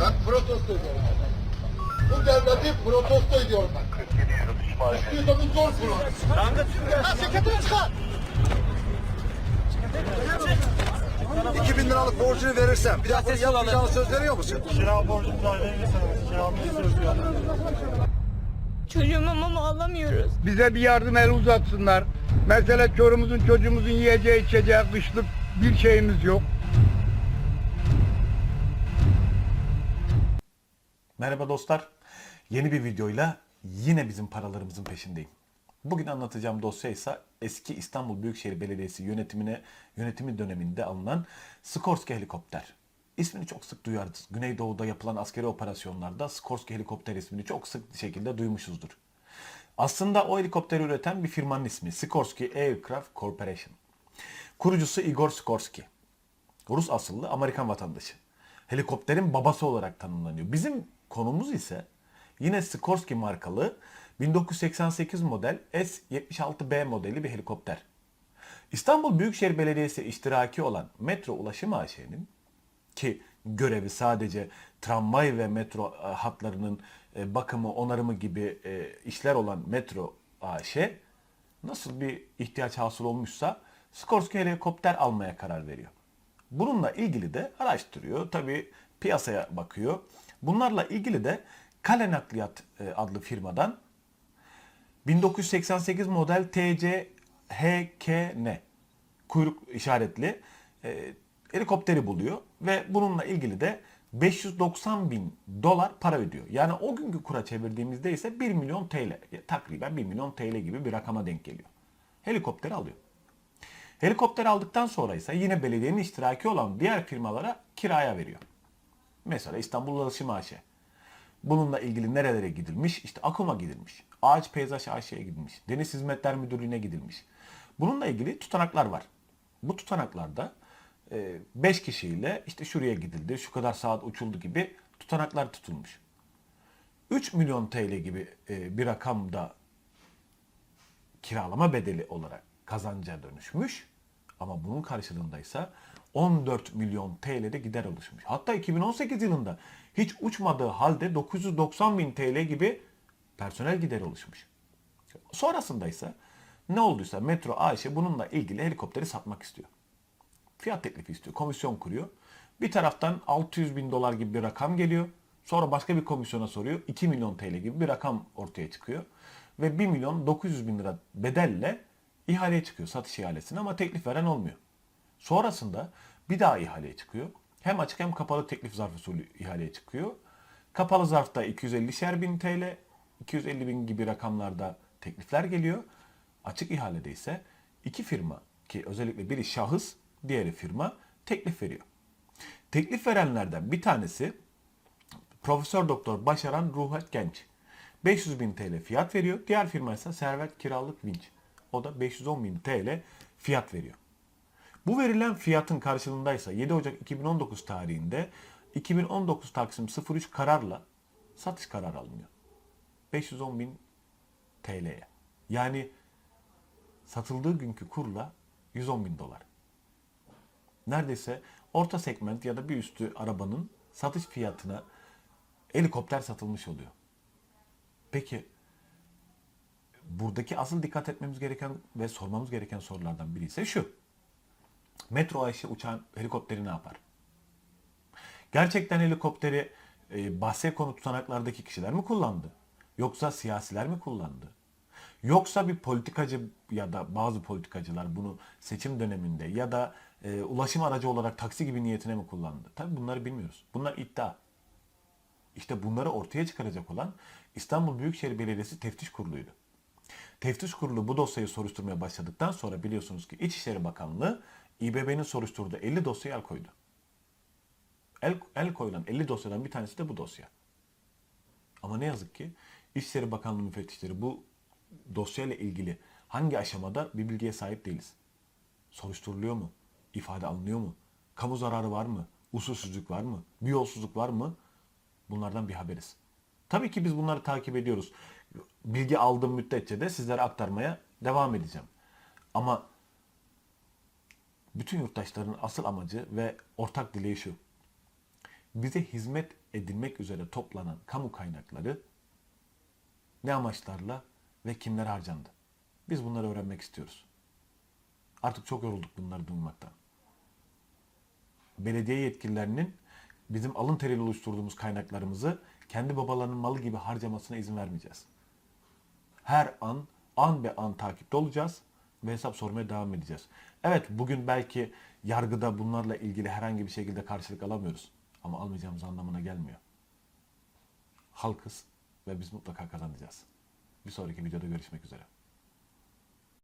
Ben protesto ediyorum. Bu devleti protesto ediyorum ben. 47 Yunus İsmail Bey. İstiyorsanız zor kurun. Ha sekreteri çıkar. 2000 liralık borcunu verirsem bir daha bunu yapmayacağını söz veriyor musun? Kira borcu müdahale edilirse kiramızı söz veriyorum. Çocuğuma mama alamıyoruz. bize bir yardım el uzatsınlar. Mesela çorumuzun çocuğumuzun yiyeceği içeceği kışlık bir şeyimiz yok. Merhaba dostlar. Yeni bir videoyla yine bizim paralarımızın peşindeyim. Bugün anlatacağım dosya ise eski İstanbul Büyükşehir Belediyesi yönetimine yönetimi döneminde alınan Skorsky helikopter. İsmini çok sık duyarız. Güneydoğu'da yapılan askeri operasyonlarda Skorsky helikopter ismini çok sık şekilde duymuşuzdur. Aslında o helikopteri üreten bir firmanın ismi Sikorsky Aircraft Corporation. Kurucusu Igor Sikorsky. Rus asıllı Amerikan vatandaşı. Helikopterin babası olarak tanımlanıyor. Bizim konumuz ise yine Sikorsky markalı 1988 model S-76B modeli bir helikopter. İstanbul Büyükşehir Belediyesi iştiraki olan Metro Ulaşım AŞ'nin ki görevi sadece tramvay ve metro e, hatlarının e, bakımı, onarımı gibi e, işler olan Metro AŞ nasıl bir ihtiyaç hasıl olmuşsa Skorsky helikopter almaya karar veriyor. Bununla ilgili de araştırıyor. Tabii piyasaya bakıyor. Bunlarla ilgili de Kale Nakliyat e, adlı firmadan 1988 model TC HKN kuyruk işaretli e, helikopteri buluyor ve bununla ilgili de 590 bin dolar para ödüyor. Yani o günkü kura çevirdiğimizde ise 1 milyon TL, takriben 1 milyon TL gibi bir rakama denk geliyor. Helikopteri alıyor. Helikopter aldıktan sonra ise yine belediyenin iştiraki olan diğer firmalara kiraya veriyor. Mesela İstanbul Ulaşım AŞ. Bununla ilgili nerelere gidilmiş? İşte Akum'a gidilmiş. Ağaç Peyzaj AŞ'ye gidilmiş. Deniz Hizmetler Müdürlüğü'ne gidilmiş. Bununla ilgili tutanaklar var. Bu tutanaklarda 5 kişiyle işte şuraya gidildi, şu kadar saat uçuldu gibi tutanaklar tutulmuş. 3 milyon TL gibi e, bir rakamda kiralama bedeli olarak kazanca dönüşmüş. Ama bunun karşılığında ise 14 milyon TL'de gider oluşmuş. Hatta 2018 yılında hiç uçmadığı halde 990 bin TL gibi personel gideri oluşmuş. Sonrasında ise ne olduysa Metro AŞ bununla ilgili helikopteri satmak istiyor. Fiyat teklifi istiyor. Komisyon kuruyor. Bir taraftan 600 bin dolar gibi bir rakam geliyor. Sonra başka bir komisyona soruyor. 2 milyon TL gibi bir rakam ortaya çıkıyor. Ve 1 milyon 900 bin lira bedelle ihaleye çıkıyor satış ihalesine ama teklif veren olmuyor. Sonrasında bir daha ihaleye çıkıyor. Hem açık hem kapalı teklif zarf usulü ihaleye çıkıyor. Kapalı zarfta 250'şer bin TL, 250 bin gibi rakamlarda teklifler geliyor. Açık ihalede ise iki firma ki özellikle biri şahıs, diğeri firma teklif veriyor. Teklif verenlerden bir tanesi Profesör Doktor Başaran Ruhat Genç. 500 bin TL fiyat veriyor. Diğer firma ise Servet Kiralık Vinç. O da 510 bin TL fiyat veriyor. Bu verilen fiyatın karşılığındaysa 7 Ocak 2019 tarihinde 2019 Taksim 03 kararla satış kararı alınıyor. 510 bin TL'ye. Yani satıldığı günkü kurla 110 bin dolar. Neredeyse orta segment ya da bir üstü arabanın satış fiyatına helikopter satılmış oluyor. Peki buradaki asıl dikkat etmemiz gereken ve sormamız gereken sorulardan biri ise şu. Metro AŞ uçan helikopteri ne yapar? Gerçekten helikopteri e, bahse konu tutanaklardaki kişiler mi kullandı? Yoksa siyasiler mi kullandı? Yoksa bir politikacı ya da bazı politikacılar bunu seçim döneminde ya da e, ulaşım aracı olarak taksi gibi niyetine mi kullandı? Tabii bunları bilmiyoruz. Bunlar iddia. İşte bunları ortaya çıkaracak olan İstanbul Büyükşehir Belediyesi Teftiş Kurulu'ydu. Teftiş Kurulu bu dosyayı soruşturmaya başladıktan sonra biliyorsunuz ki İçişleri Bakanlığı İBB'nin soruşturduğu 50 dosyaya el koydu. El, el koyulan 50 dosyadan bir tanesi de bu dosya. Ama ne yazık ki İçişleri Bakanlığı müfettişleri bu dosyayla ilgili hangi aşamada bir bilgiye sahip değiliz. Soruşturuluyor mu? İfade alınıyor mu? Kamu zararı var mı? Usulsüzlük var mı? Bir yolsuzluk var mı? Bunlardan bir haberiz. Tabii ki biz bunları takip ediyoruz. Bilgi aldığım müddetçe de sizlere aktarmaya devam edeceğim. Ama bütün yurttaşların asıl amacı ve ortak dileği şu. Bize hizmet edilmek üzere toplanan kamu kaynakları ne amaçlarla ve kimler harcandı? Biz bunları öğrenmek istiyoruz. Artık çok yorulduk bunları duymaktan. Belediye yetkililerinin bizim alın teriyle oluşturduğumuz kaynaklarımızı kendi babalarının malı gibi harcamasına izin vermeyeceğiz. Her an, an be an takipte olacağız ve hesap sormaya devam edeceğiz. Evet bugün belki yargıda bunlarla ilgili herhangi bir şekilde karşılık alamıyoruz. Ama almayacağımız anlamına gelmiyor. Halkız ve biz mutlaka kazanacağız. Bir sonraki videoda görüşmek üzere.